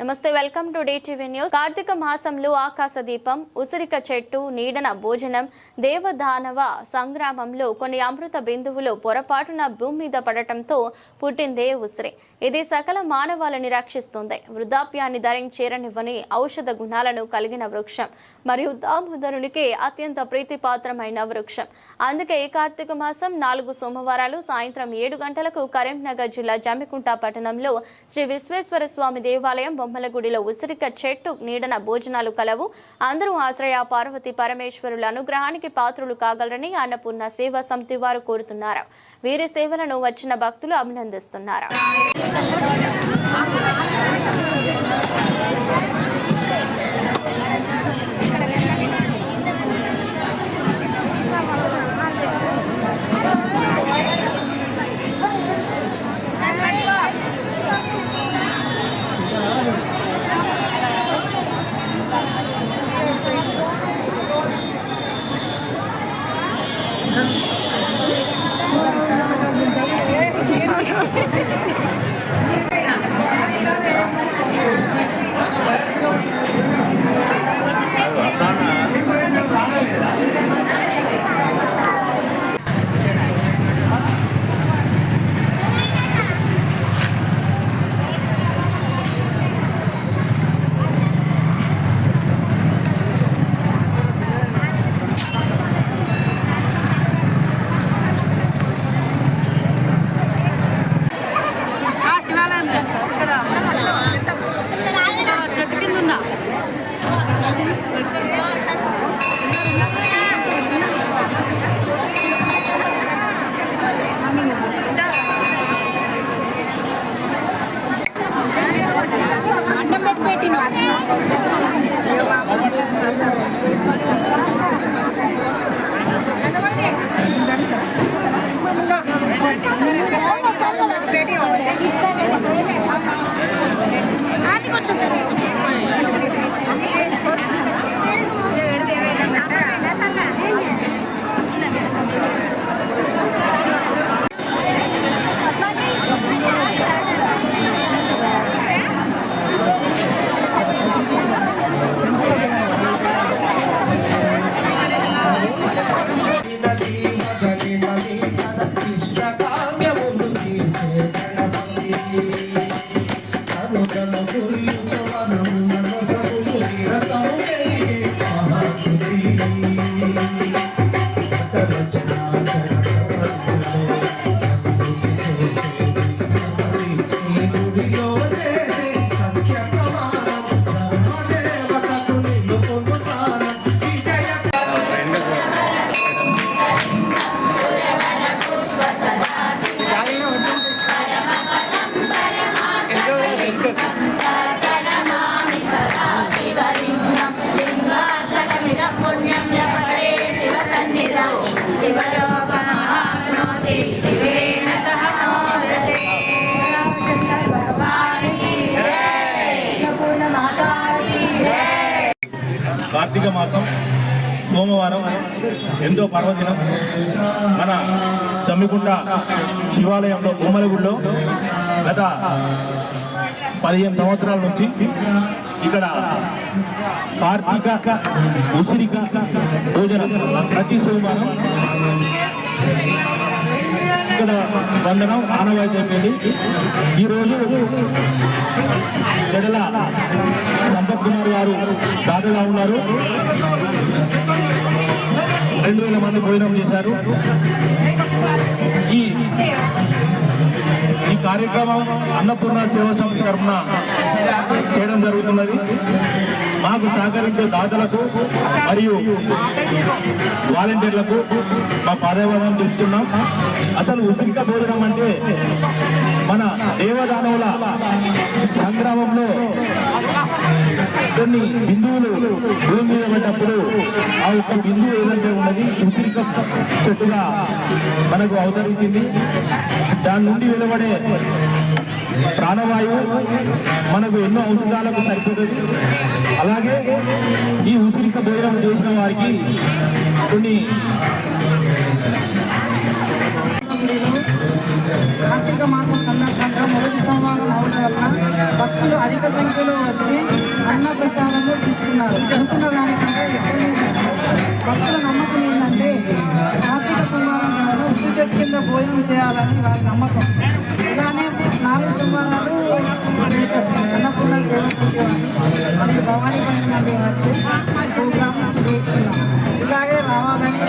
నమస్తే welcome to TV news. కార్తీక మాసంలో ఆకాశ దీపం ఉసిరిక చెట్టు నీడన భోజనం దేవదానవ సంగ్రామంలో కొన్ని అమృత బిందువులు పొరపాటున భూమి మీద పడటంతో పుట్టిందే ఉసిరి. ఇది సకల మానవాళిని రక్షిస్తుంది వృద్ధాప్యాన్ని ధరించేరనివ్వని ఔషధ గుణాలను కలిగిన వృక్షం మరియు దామోదరునికి అత్యంత ప్రీతిపాత్రమైన వృక్షం. అందుకే ఈ కార్తీక మాసం నాలుగు సోమవారాలు సాయంత్రం ఏడు గంటలకు కరీంనగర్ జిల్లా జమ్మికుంట పట్టణంలో శ్రీ విశ్వేశ్వర స్వామి దేవాలయం బొమ్మలగుడిలో ఉసిరిక చెట్టు నీడన భోజనాలు కలవు. అందరూ ఆశ్రయ పార్వతి పరమేశ్వరుల అనుగ్రహానికి పాత్రులు కాగలరని అన్నపూర్ణ సేవా సమితి వారు కోరుతున్నారు. వీరి సేవలను వచ్చిన భక్తులు అభినందిస్తున్నారు. Thank you. I'm కార్తీక మాసం సోమవారం ఎంతో పర్వదినం. మన చమ్మికుంట శివాలయంలో బొమ్మలగుడిలో గత పదిహేను సంవత్సరాల నుంచి ఇక్కడ కార్తీక ఉసిరిక భోజనం ప్రతి సోమవారం. ఇక్కడ వందనం ఆనవాయితీ అయిపోయింది ఈరోజు గడల సంపత్ కుమార్ గారు దాతగా ఉన్నారు. రెండు వేల మంది భోజనం చేశారు. ఈ ఈ కార్యక్రమం అన్నపూర్ణ సేవా సమితి తరఫున చేయడం జరుగుతున్నది. మాకు సహకరించే దాతలకు మరియు వాలంటీర్లకు మా పాదయాత్ర చెప్తున్నాం. అసలు ఉసిరిక భోజనం అంటే మన దేవదానవుల సంగ్రామంలో కొన్ని బిందువులు భూమి మీద పడ్డప్పుడు ఆ యొక్క బిందువు ఏదంటే ఉన్నది? ఉసిరిక చెట్టుగా మనకు అవతరించింది. దాని నుండి వెలువడే ప్రాణవాయువు మనకు ఎన్నో ఔషధాలకు సరిపోతుంది. అలాగే ఈ ఉసిరిక భోజనం చేసిన వారికి కొన్ని కార్తీక మాసం సందర్భంగా మొదటి సోమవారం అవడం వలన భక్తులు అధిక సంఖ్యలో వచ్చి స్థానంలో తీసుకున్నారు. అనుకున్న దానికంటే భక్తుల నమ్మకం ఏంటంటే కార్తీక సోమవారం కన్నా ఉప్పు చెట్టు కింద భోజనం చేయాలని వారి నమ్మకం. ఇలానే నాలుగు సోమవారాలు అన్నపూర్ణ సేవకుంటే మరియు భవానీ పైన వచ్చి ప్రోగ్రాం చేస్తున్నాం ఇలాగే రావాలని